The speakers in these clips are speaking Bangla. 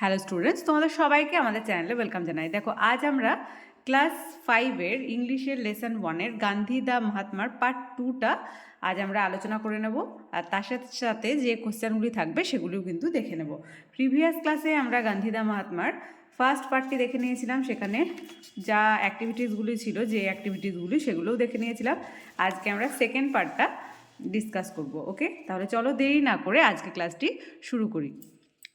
হ্যালো স্টুডেন্টস তোমাদের সবাইকে আমাদের চ্যানেলে ওয়েলকাম জানাই। দেখো, আজ আমরা ক্লাস ফাইভের ইংলিশের লেসন ওয়ানের গান্ধী দা মহাত্মার পার্ট টুটা আজ আমরা আলোচনা করে নেব। আর তার সাথে সাথে যে কোশ্চেনগুলি থাকবে সেগুলিও কিন্তু দেখে নেব। প্রিভিয়াস ক্লাসে আমরা গান্ধী দা মহাত্মার ফার্স্ট পার্টটি দেখে নিয়েছিলাম। সেখানে যা অ্যাক্টিভিটিসগুলি ছিল, যে অ্যাক্টিভিটিসগুলি সেগুলোও দেখে নিয়েছিলাম। আজকে আমরা সেকেন্ড পার্টটা ডিসকাস করব ওকে তাহলে চলো দেরি না করে আজকে ক্লাসটি শুরু করি।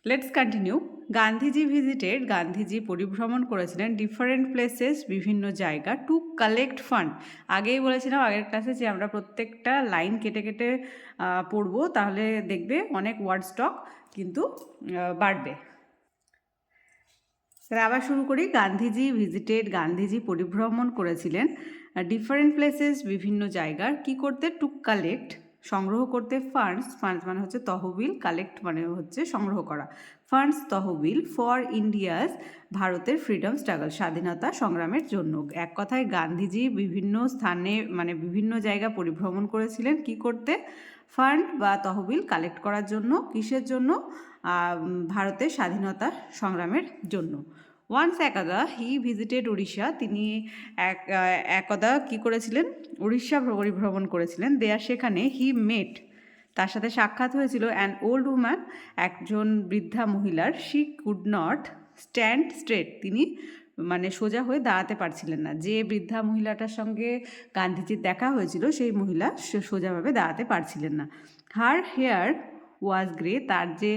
Let's continue Gandhiji visited Gandhiji পরিভ্রমণ করেছিলেন ডিফারেন্ট প্লেসেস বিভিন্ন জায়গা টু কালেক্ট ফান্ড আগেই বলেছিলাম আগের ক্লাসে যে আমরা প্রত্যেকটা লাইন কেটে কেটে পড়ব তাহলে দেখবে অনেক ওয়ার্ড স্টক কিন্তু বাড়বে তাহলে আবার শুরু করি গান্ধীজি ভিজিটেড গান্ধীজি পরিভ্রমণ করেছিলেন ডিফারেন্ট প্লেসেস বিভিন্ন জায়গার কি করতে টু কালেক্ট সংগ্রহ করতে ফান্ডস ফান্ডস মানে হচ্ছে তহবিল, কালেক্ট মানে হচ্ছে সংগ্রহ করা। ফান্ডস তহবিল ফর ইন্ডিয়াস ভারতের ফ্রিডম স্ট্রাগল, স্বাধীনতা সংগ্রামের জন্য। এক কথায় গান্ধীজি বিভিন্ন স্থানে মানে বিভিন্ন জায়গা পরিভ্রমণ করেছিলেন কি করতে? ফান্ড বা তহবিল কালেক্ট করার জন্য, কিসের জন্য? ভারতের স্বাধীনতা সংগ্রামের জন্য। ওয়ান্স একদা হি ভিজিটেড উড়িষ্যা তিনি এক একদা কী করেছিলেন? উড়িষ্যা পরিভ্রমণ করেছিলেন। দেয়ার সেখানে হি মেট তার সাথে সাক্ষাৎ হয়েছিল অ্যান ওল্ড উম্যান একজন বৃদ্ধা মহিলার। She could not stand straight তিনি মানে সোজা হয়ে দাঁড়াতে পারছিলেন না। যে বৃদ্ধা মহিলাটার সঙ্গে গান্ধীজির দেখা হয়েছিল, সেই মহিলা সোজাভাবে দাঁড়াতে পারছিলেন না। হার হেয়ার ওয়াজ গ্রে তার যে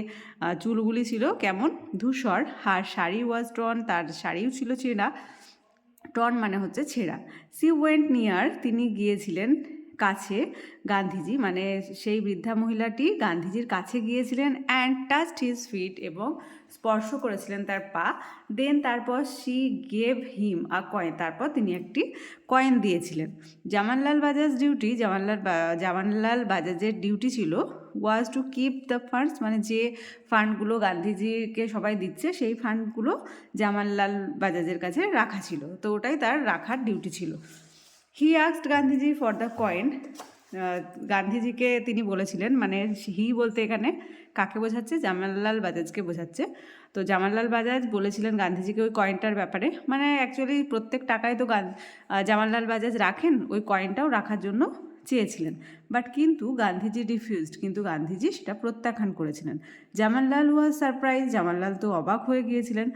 চুলগুলি ছিল কেমন? ধূসর হার শাড়ি ওয়াজ টন তার শাড়িও ছিল ছেঁড়া। টন মানে হচ্ছে ছেঁড়া। সি ওয়েন্ট নিয়ার তিনি গিয়েছিলেন কাছে, গান্ধীজি মানে সেই বৃদ্ধা মহিলাটি গান্ধীজির কাছে গিয়েছিলেন অ্যান্ড টাচড হিজ ফিট এবং স্পর্শ করেছিলেন তার পা। দেন তারপর she gave him a coin তারপর তিনি একটি কয়েন দিয়েছিলেন। জামানলাল বাজাজ ডিউটি জামানলাল জামানলাল বাজাজের ডিউটি ছিল was to keep the funds মানে যে ফান্ডগুলো গান্ধীজিকে সবাই দিচ্ছে, সেই ফান্ডগুলো জামানলাল বাজাজের কাছে রাখা ছিল। তো ওটাই তার রাখার ডিউটি ছিল। He asked Gandhiji for the coin গান্ধীজিকে তিনি বলেছিলেন মানে হি বলতে এখানে কাকে বোঝাচ্ছে? জামানলাল বাজাজকে বোঝাচ্ছে। তো জামানলাল বাজাজ বলেছিলেন গান্ধীজিকে ওই কয়েনটার ব্যাপারে। মানে অ্যাকচুয়ালি প্রত্যেক টাকায় তো গান জামানলাল বাজাজ রাখেন, ওই কয়েনটাও রাখার জন্য চেয়েছিলেন। বাট কিন্তু গান্ধীজি ডিফিউজড কিন্তু গান্ধীজি সেটা প্রত্যাখ্যান করেছিলেন। জামানলাল ওয়াজ সারপ্রাইজ জামানলাল তো অবাক হয়ে গিয়েছিলেন।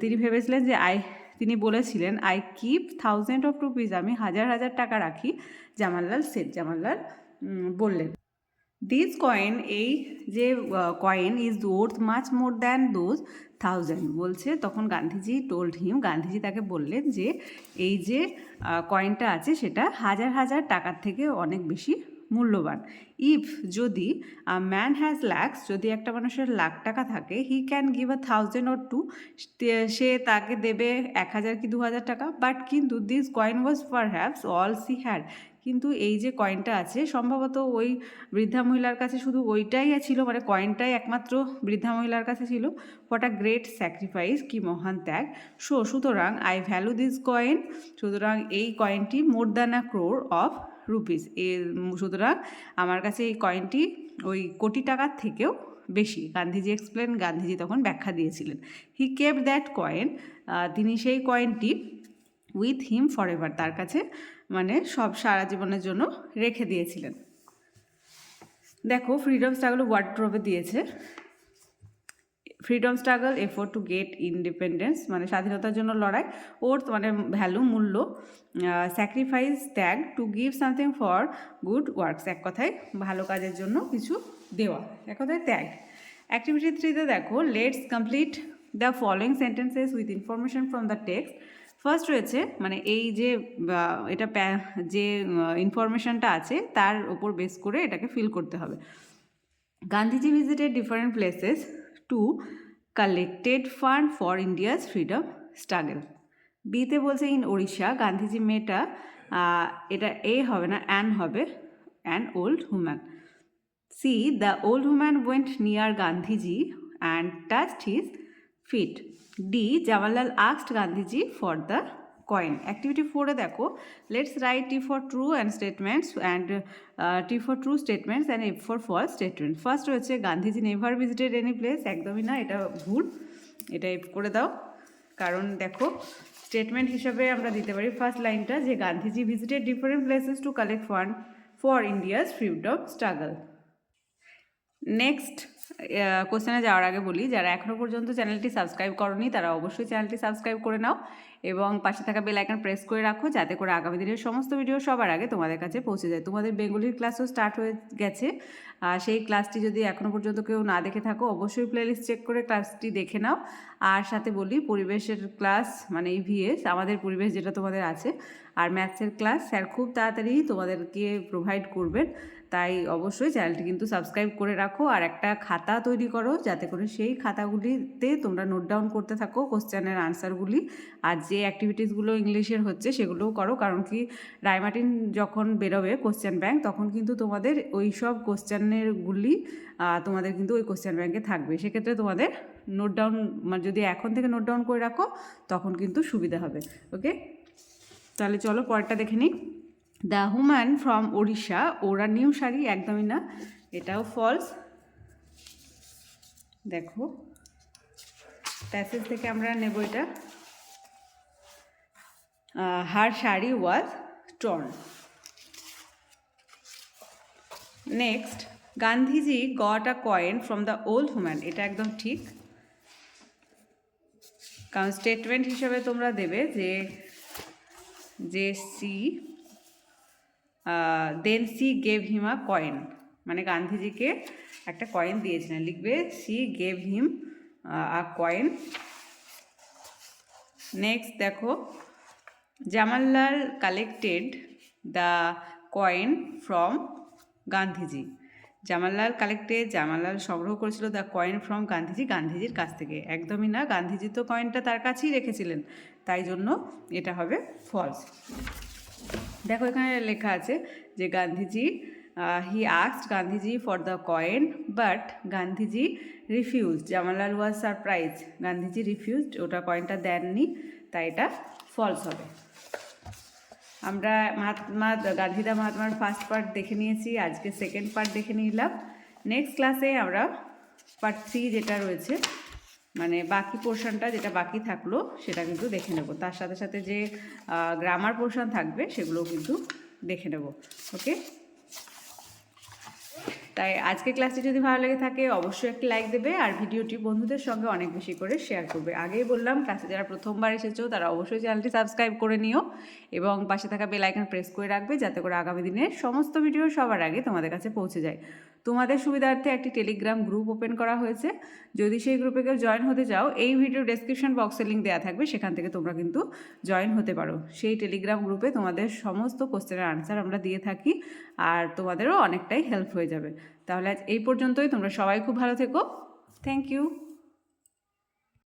তিনি ভেবেছিলেন যে, আই তিনি বলেছিলেন I keep thousand of rupees আমি হাজার হাজার টাকা রাখি। জামানলাল সেট জামানলাল বললেন দিস কয়েন এই যে coin is worth much more than those thousand বলছে, তখন গান্ধীজি টোল্ড হিম গান্ধীজি তাকে বললেন যে, এই যে কয়েনটা আছে সেটা হাজার হাজার টাকার থেকে অনেক বেশি মূল্যবান। ইফ যদি ম্যান হ্যাজ ল্যাক্স যদি একটা মানুষের লাখ টাকা থাকে he can give a thousand or two সে তাকে দেবে এক হাজার কি দু হাজার টাকা বাট কিন্তু this coin was perhaps all she had কিন্তু এই যে কয়েনটা আছে, সম্ভবত ওই বৃদ্ধা মহিলার কাছে শুধু ওইটাই ছিল মানে কয়েনটাই একমাত্র বৃদ্ধা মহিলার কাছে ছিল। হোয়াট আ গ্রেট স্যাক্রিফাইস কি মহান ত্যাগ। সো সুতরাং আই ভ্যালু দিস কয়েন সুতরাং এই কয়েনটি more than a crore of rupees এর, সুতরাং আমার কাছে এই কয়েনটি ওই কোটি টাকার থেকেও বেশি। গান্ধীজি এক্সপ্লেন গান্ধীজি তখন ব্যাখ্যা দিয়েছিলেন। হি কেপ দ্যাট কয়েন তিনি সেই কয়েনটি উইথ হিম ফর এভার তার কাছে মানে সব সারা জীবনের জন্য রেখে দিয়েছিলেন। দেখো ফ্রিডম স্ট্রাগল ওয়ার্ড্রোবে দিয়েছে। Freedom struggle effort to get independence মানে স্বাধীনতার জন্য লড়াই। ওর মানে ভ্যালু মূল্য স্যাক্রিফাইস ত্যাগ to give something for good works এক কথায়, ভালো কাজের জন্য কিছু দেওয়া। এক কথায়, ত্যাগ। অ্যাক্টিভিটি থ্রিতে দেখো let's complete the following sentences with information from the text first রয়েছে মানে এই যে এটা যে ইনফরমেশনটা আছে, তার ওপর বেস করে এটাকে ফিল করতে হবে। Gandhiji visited different places to collected fund for India's freedom struggle বিতে বলছে ইন ওড়িশা গান্ধীজি মেয়েটা এটা এ হবে না অ্যান হবে an old woman she the old woman went near Gandhiji and touched his feet. D, Jawaharlal asked Gandhiji for the coin activity ফোরে দেখো let's write T for true and statements and T for true statements and F for false statement first রয়েছে Gandhiji never visited any place একদমই না, এটা ভুল। এটা এফ করে দাও। কারণ দেখো স্টেটমেন্ট হিসাবে আমরা দিতে পারি ফার্স্ট লাইনটা যে Gandhiji visited different places to collect fund for India's freedom struggle next কোশ্চেনে যাওয়ার আগে বলি, যারা এখনও পর্যন্ত চ্যানেলটি সাবস্ক্রাইব করনি, তারা অবশ্যই চ্যানেলটি সাবস্ক্রাইব করে নাও এবং পাশে থাকা বেল আইকন প্রেস করে রাখো, যাতে করে আগামী দিনের সমস্ত ভিডিও সবার আগে তোমাদের কাছে পৌঁছে যায়। তোমাদের বেঙ্গলির ক্লাসও স্টার্ট হয়ে গেছে। আর সেই ক্লাসটি যদি এখনও পর্যন্ত কেউ না দেখে থাকো, অবশ্যই প্লেলিস্ট চেক করে ক্লাসটি দেখে নাও। আর সাথে বলি, পরিবেশের ক্লাস মানে ইভিএস আমাদের পরিবেশ যেটা তোমাদের আছে, আর ম্যাথসের ক্লাস স্যার খুব তাড়াতাড়ি তোমাদেরকে প্রোভাইড করবেন। তাই অবশ্যই চ্যানেলটি কিন্তু সাবস্ক্রাইব করে রাখো আর একটা খাতা তৈরি করো যাতে করে সেই খাতাগুলিতে তোমরা নোট ডাউন করতে থাকো কোশ্চেনের আনসারগুলি আর যে অ্যাক্টিভিটিসগুলো ইংলিশের হচ্ছে সেগুলোও করো। কারণ কি রায়মার্টিন যখন বেরোবে কোশ্চেন ব্যাংক তখন কিন্তু তোমাদের ওই সব কোশ্চেনেরগুলি তোমাদের কিন্তু ওই কোশ্চেন ব্যাংকে থাকবে। সেক্ষেত্রে তোমাদের নোট ডাউন মানে যদি এখন থেকে নোট ডাউন করে রাখো তখন কিন্তু সুবিধা হবে। ওকে তাহলে চলো পরেরটা দেখে নিই। দ্য হুম্যান ফ্রম ওড়িশা ওরা নিউ শাড়ি, একদমই না, এটাও ফলস দেখো প্যাসেজ থেকে আমরা নেব এটা। Her sari was torn next Gandhiji got a coin from the old woman এটা একদম ঠিক। কারণ স্টেটমেন্ট হিসেবে তোমরা দেবে যে যে she then she gave him a coin মানে গান্ধীজিকে একটা কয়েন দিয়েছিলেন। লিখবে she gave him a coin next দেখো, Jamnalal collected the coin from Gandhiji. Jamnalal collected Jamnalal সংগ্রহ করেছিল দ্য কয়েন ফ্রম গান্ধীজি, গান্ধীজির কাছ থেকে। একদমই না, গান্ধীজি তো কয়েনটা তার কাছেই রেখেছিলেন। তাই জন্য এটা হবে ফলস দেখো এখানে লেখা আছে যে Gandhiji he asked Gandhiji for the coin but Gandhiji refuse Jamnalal was surprise Gandhiji refused ওটা কয়েনটা দেননি, তাই এটা ফলস হবে। আমরা মহাত্মা গান্ধীদা মহাত্মার ফার্স্ট পার্ট দেখে নিয়েছি, আজকে সেকেন্ড পার্ট দেখে নিলাম। নেক্সট ক্লাসে আমরা পার্ট থ্রি যেটা রয়েছে মানে বাকি পোর্শনটা যেটা বাকি থাকল, সেটা কিন্তু দেখে নেব। তার সাথে সাথে যে গ্রামার পোর্শন থাকবে, সেগুলোও কিন্তু দেখে নেব। ওকে? তাই আজকে ক্লাসটি যদি ভালো লেগে থাকে, অবশ্যই একটি লাইক দেবে আর ভিডিওটি বন্ধুদের সঙ্গে অনেক বেশি করে শেয়ার করবে। আগেই বললাম ক্লাসে যারা প্রথমবার এসেছ, তারা অবশ্যই চ্যানেলটি সাবস্ক্রাইব করে নিও এবং পাশে থাকা বেল আইকন প্রেস করে রাখবে, যাতে করে আগামী দিনের সমস্ত ভিডিও সবার আগে তোমাদের কাছে পৌঁছে যায়। তোমাদের সুবিধার্থে একটি টেলিগ্রাম গ্রুপ ওপেন করা হয়েছে। যদি সেই গ্রুপে কেউ জয়েন হতে চাও, এই ভিডিও ডেসক্রিপশন বক্সে লিঙ্ক দেওয়া থাকবে, সেখান থেকে তোমরা কিন্তু জয়েন হতে পারো। সেই টেলিগ্রাম গ্রুপে তোমাদের সমস্ত কোশ্চেনের আনসার আমরা দিয়ে থাকি, আর তোমাদেরও অনেকটাই হেল্প হয়ে যাবে। তাহলে আজ এই পর্যন্তই, তোমরা সবাই খুব ভালো থেকো। Thank you